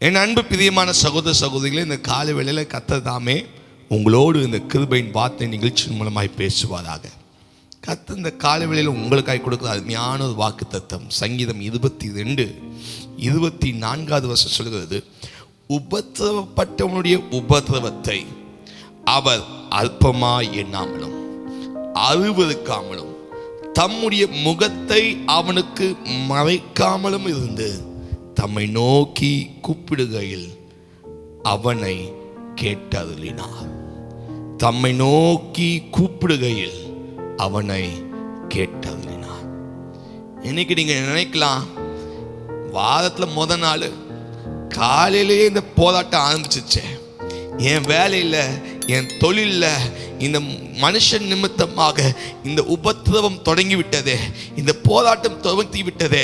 என் அன்பு பிரியமான சகோதர சகோதரிகளை இந்த காலை வேளையில் கத்தர் தாமே உங்களோடு இந்த கிருபையின் வார்த்தை நிகழ்ச்சியின் மூலமாய் பேசுவாராக. கத்து இந்த காலை வேளையில் உங்களுக்காய் கொடுக்குற அருமையான ஒரு வாக்கு தத்துவம் சங்கீதம் இருபத்தி ரெண்டு இருபத்தி நான்காவது வருஷம் சொல்கிறது உபத்திரவப்பட்டவனுடைய உபத்திரவத்தை அவர் அல்பமாய் எண்ணாமலும் அருவறுக்காமலும் தம்முடைய முகத்தை அவனுக்கு மறைக்காமலும் இருந்து தம்மை நோக்கி கூப்பிடுகையில் அவனை கேட்டருளினார். தம்மை நோக்கி கூப்பிடுகையில் அவனை கேட்டருளினார். இன்னைக்கு நீங்கள் நினைக்கலாம் வாரத்தில் முத நாள் காலையிலேயே இந்த போராட்டம் ஆரம்பிச்சிச்சே என் வேலையில் என் தொழிலில் இந்த மனுஷன் நிமித்தமாக இந்த உபத்திரவம் தொடங்கிவிட்டது இந்த போராட்டம் துவங்கி விட்டது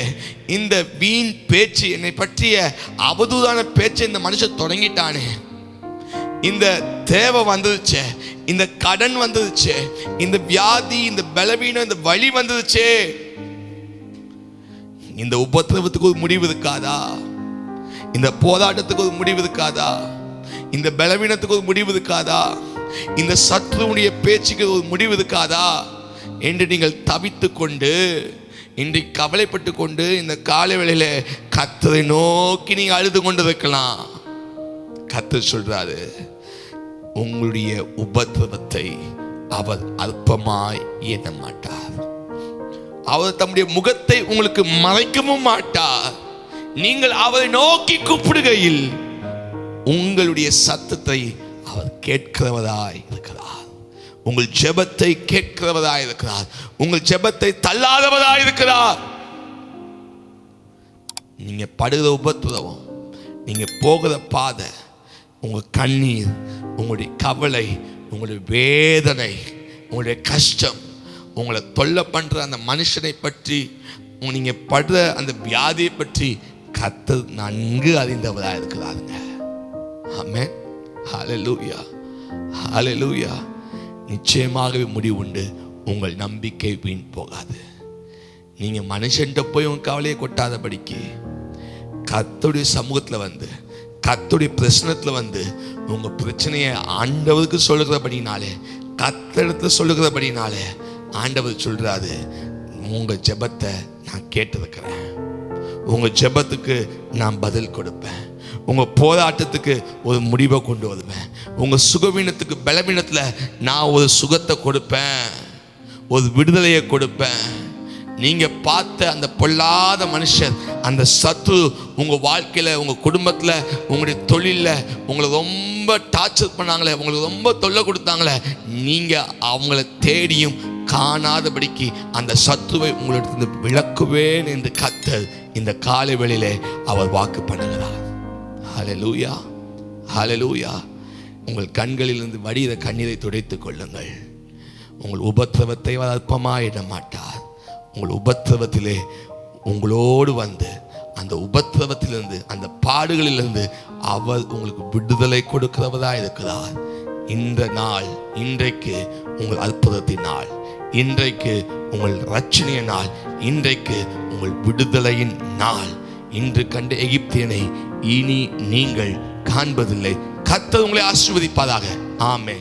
இந்த வீண் பேச்சு என்னை பற்றிய அவதூறான பேச்சு இந்த மனுஷன் தொடங்கிட்டானே. இந்த தேவை வந்துருச்சு இந்த கடன் வந்துருச்சு இந்த வியாதி இந்த பலவீனம் இந்த வழி வந்துருச்சு. இந்த உபத்திரவத்துக்கு ஒரு முடிவு இருக்காதா? இந்த போராட்டத்துக்கு ஒரு முடிவு இருக்காதா? இந்த பலவீனத்துக்கு ஒரு முடிவு இருக்காதா? இந்த சத்ருவுடைய பேச்சுக்கு ஒரு முடிவு இருக்காதா? என்று நீங்கள் தவித்து கொண்டு இன்றைக்கு கவலைப்பட்டு கொண்டு இந்த காலை வேளையில் கத்தரை நோக்கி நீங்க அழுது கொண்டு இருக்கலாம் கத்து சொல்றாரு உங்களுடைய உபதிரவத்தை அவர் அற்பமாய் எண்ண மாட்டார். அவர் தம்முடைய முகத்தை உங்களுக்கு மறைக்கவும் மாட்டார். நீங்கள் அவரை நோக்கி கூப்பிடுகையில் உங்களுடைய சத்தத்தை அவர் கேட்கிறவராய் இருக்கிறார். உங்கள் ஜெபத்தை கேட்கிறவராய் இருக்கிறார். உங்கள் ஜெபத்தை தள்ளாதவராய் இருக்கிறார். நீங்க படுகிற உபத்திரவம் நீங்க போகிற பாதை உங்க கண்ணீர் உங்களுடைய கவலை உங்களுடைய வேதனை உங்களுடைய கஷ்டம் உங்களை தொல்லை பண்ற அந்த மனுஷனை பற்றி உங்க- நீங்க படுற அந்த வியாதியை பற்றி கத்தர் நன்கு அறிந்தவராக இருக்கிறாருங்க. ஆமென். ஹலலூயா ஹலலூயா நிச்சயமாகவே முடிவு உண்டு. உங்கள் நம்பிக்கை வீண் போகாது. நீங்கள் மனுஷன்ட்ட போய் உன் கவலையை கொட்டாதபடிக்கு கத்துடைய சமூகத்தில் வந்து கத்துடைய பிரச்சனத்தில் வந்து உங்கள் பிரச்சனையை ஆண்டவருக்கு சொல்லுகிறபடினாலே கத்தெடுத்து சொல்லுகிறபடினாலே ஆண்டவர் சொல்கிறாரு உங்கள் ஜெபத்தை நான் கேட்டிருக்கிறேன். உங்கள் ஜெபத்துக்கு நான் பதில் கொடுப்பேன். உங்கள் போராட்டத்துக்கு ஒரு முடிவை கொண்டு வருவேன். உங்கள் சுகவீனத்துக்கு பலவீனத்தில் நான் ஒரு சுகத்தை கொடுப்பேன். ஒரு விடுதலையை கொடுப்பேன். நீங்கள் பார்த்த அந்த பொல்லாத மனுஷன் அந்த சத்ரு உங்கள் வாழ்க்கையில் உங்கள் குடும்பத்தில் உங்களுடைய தொழிலில் உங்களை ரொம்ப டார்ச்சர் பண்ணாங்களே உங்களுக்கு ரொம்ப தொல்லை கொடுத்தாங்களே நீங்கள் அவங்கள தேடியும் காணாதபடிக்கு அந்த சத்துவை உங்களிடத்து விளக்குவேன் என்று கத்தல் இந்த காலை வெளியிலே அவர் வாக்கு பண்ணல ஹலலூயா ஹலலூயா உங்கள் கண்களிலிருந்து வடிகிற கண்ணீரை துடைத்துக் கொள்ளுங்கள். உங்கள் உபத்திரவத்தை அவர் அற்பமாக இட மாட்டார் உங்கள் உபத்திரவத்திலே உங்களோடு வந்து அந்த உபத்திரவத்திலிருந்து அந்த பாடுகளிலிருந்து அவர் உங்களுக்கு விடுதலை கொடுக்கிறவராக இருக்கிறார். இந்த நாள் இன்றைக்கு உங்கள் அற்புதத்தின் நாள். இன்றைக்கு உங்கள் ரட்சணைய நாள். இன்றைக்கு உங்கள் விடுதலையின் நாள். இன்று கண்ட எகிப்தியனை இனி நீங்கள் காண்பதில்லை. கர்த்தர் உங்களை ஆசிர்வதிப்பதாக ஆமே